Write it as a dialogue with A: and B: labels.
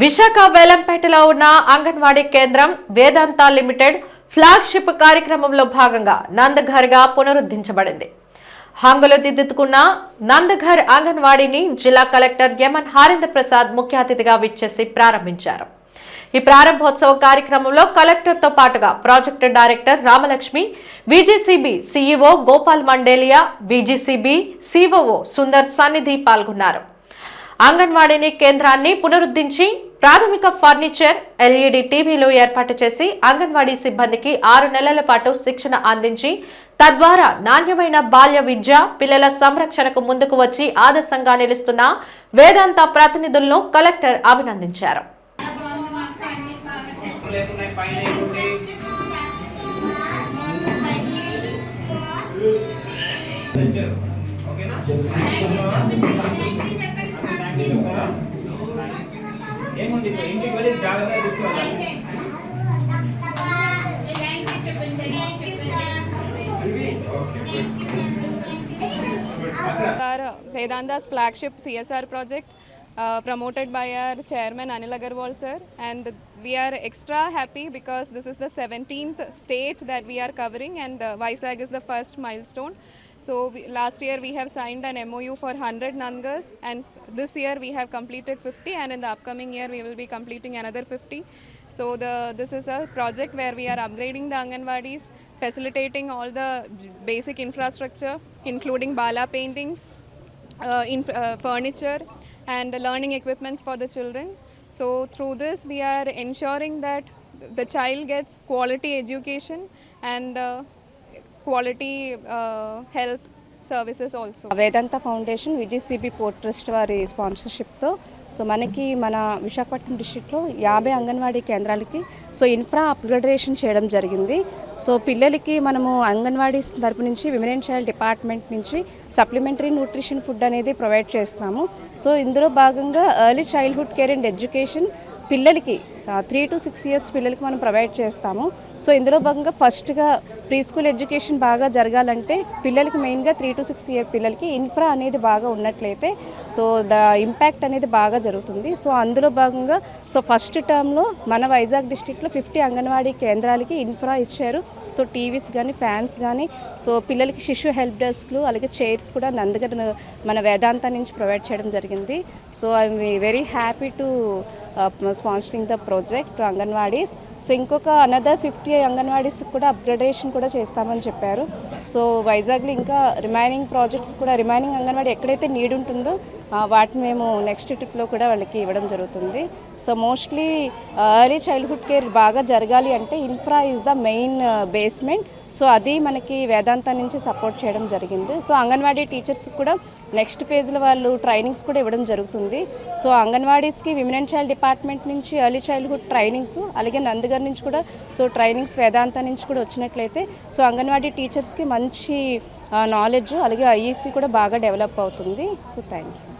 A: విశాఖ వేలంపేటలో ఉన్న అంగన్వాడీ కేంద్రం వేదాంత limited flagship కార్యక్రమంలో భాగంగా నందఘర్గా పునరుద్ధరించబడింది. హంగులు దిద్దుకున్న నందఘర్ అంగన్వాడీని జిల్లా కలెక్టర్ యమన్ హారేంద్ర ప్రసాద్ ముఖ్య అతిథిగా విచ్చేసి ప్రారంభించారు. ఈ ప్రారంభోత్సవ కార్యక్రమంలో కలెక్టర్తో పాటుగా project director Ramalakshmi VGCB CEO Gopal Mandelia VGCB COO Sundar Sannidhi పాల్గొన్నారు. అంగన్వాడీని కేంద్రాన్ని పునరుద్ధరించి ప్రాథమిక ఫర్నిచర్ ఎల్ఈడి టీవీలు ఏర్పాటు చేసి అంగన్వాడీ సిబ్బందికి ఆరు నెలల పాటు శిక్షణ అందించి తద్వారా నాణ్యమైన బాల్య విద్య పిల్లల సంరక్షణకు ముందుకు వచ్చి ఆదర్శంగా నిలుస్తున్న వేదాంత ప్రతినిధులను కలెక్టర్ అభినందించారు.
B: ఓకేనా? పైన ఏముంది తెచ్చారు ఓకేనా ఏముంది ఇప్పుడు ఇంటికి వెళ్ళి జాగ్రత్తగా తీసుకోవాలి
C: Vedanta's flagship CSR project uh, promoted by our chairman Anil Agarwal sir and we are extra happy because this is the 17th state that we are covering and uh, Vizag is the first milestone. So we, last year we have signed an MOU for 100 Nangas and this year we have completed 50 and in the upcoming year we will be completing another 50. So the this is a project where we are upgrading the Anganwadis, facilitating all the basic infrastructure including bala paintings, uh, in, uh, furniture and learning equipments for the children. So through this we are ensuring that the child gets quality education and uh, quality uh, health services also.
D: Vedanta foundation విజయసిబి port trust వారి స్పాన్సర్షిప్తో so మనకి మన విశాఖపట్నం డిస్టిక్లో యాభై అంగన్వాడీ కేంద్రాలకి so infra upgradation చేయడం జరిగింది. So పిల్లలకి మనము అంగన్వాడీ తరపు నుంచి విమెన్ అండ్ చైల్డ్ డిపార్ట్మెంట్ నుంచి సప్లిమెంటరీ న్యూట్రిషన్ ఫుడ్ అనేది ప్రొవైడ్ చేస్తున్నాము. సో ఇందులో భాగంగా early childhood care and education పిల్లలకి త్రీ టు సిక్స్ ఇయర్స్ పిల్లలకి మనం ప్రొవైడ్ చేస్తాము. సో ఇందులో భాగంగా ఫస్ట్గా ప్రీ స్కూల్ ఎడ్యుకేషన్ బాగా జరగాలంటే పిల్లలకి మెయిన్గా త్రీ టు సిక్స్ ఇయర్ పిల్లలకి ఇన్ఫ్రా అనేది బాగా ఉన్నట్లయితే సో ద ఇంపాక్ట్ అనేది బాగా జరుగుతుంది. సో అందులో భాగంగా సో ఫస్ట్ టర్మ్లో మన వైజాగ్ డిస్టిక్లో ఫిఫ్టీ అంగన్వాడీ కేంద్రాలకి ఇన్ఫ్రా ఇచ్చారు. సో టీవీస్ కానీ ఫ్యాన్స్ కానీ సో పిల్లలకి శిశు హెల్ప్ డెస్క్లు అలాగే చైర్స్ కూడా నందగర్ మన వేదాంత నుంచి ప్రొవైడ్ చేయడం జరిగింది. So I'm very happy to sponsoring the project anganwadis so ఇంకొక అనదర్ ఫిఫ్టీ అంగన్వాడీస్ కూడా అప్గ్రేడేషన్ కూడా చేస్తామని చెప్పారు. సో వైజాగ్లో ఇంకా రిమైనింగ్ ప్రాజెక్ట్స్ కూడా రిమైనింగ్ అంగన్వాడీ ఎక్కడైతే నీడ్ ఉంటుందో వాటిని మేము నెక్స్ట్ ట్రిప్లో కూడా వాళ్ళకి ఇవ్వడం జరుగుతుంది. So mostly early childhood care బాగా జరగాలి అంటే infra is the main basement so అది మనకి వేదాంత నుంచి సపోర్ట్ చేయడం జరిగింది. సో అంగన్వాడీ టీచర్స్ కూడా నెక్స్ట్ ఫేజ్లో వాళ్ళు ట్రైనింగ్స్ కూడా ఇవ్వడం జరుగుతుంది. సో అంగన్వాడీస్కి విమెన్ అండ్ చైల్డ్ డిపార్ట్మెంట్ నుంచి ఎర్లీ చైల్డ్హుడ్ ట్రైనింగ్స్ అలాగే నందగర్ నుంచి కూడా సో ట్రైనింగ్స్ వేదాంత నుంచి కూడా వచ్చినట్లయితే సో అంగన్వాడీ టీచర్స్కి మంచి నాలెడ్జ్ అలాగే ఐఈసీ కూడా బాగా డెవలప్ అవుతుంది. So thank you